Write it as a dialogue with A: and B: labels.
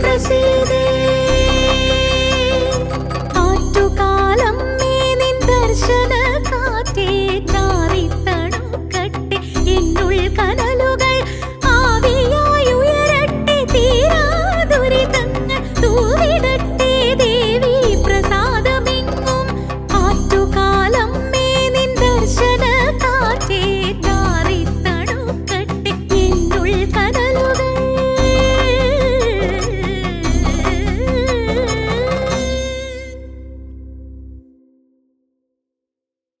A: ప్రసీ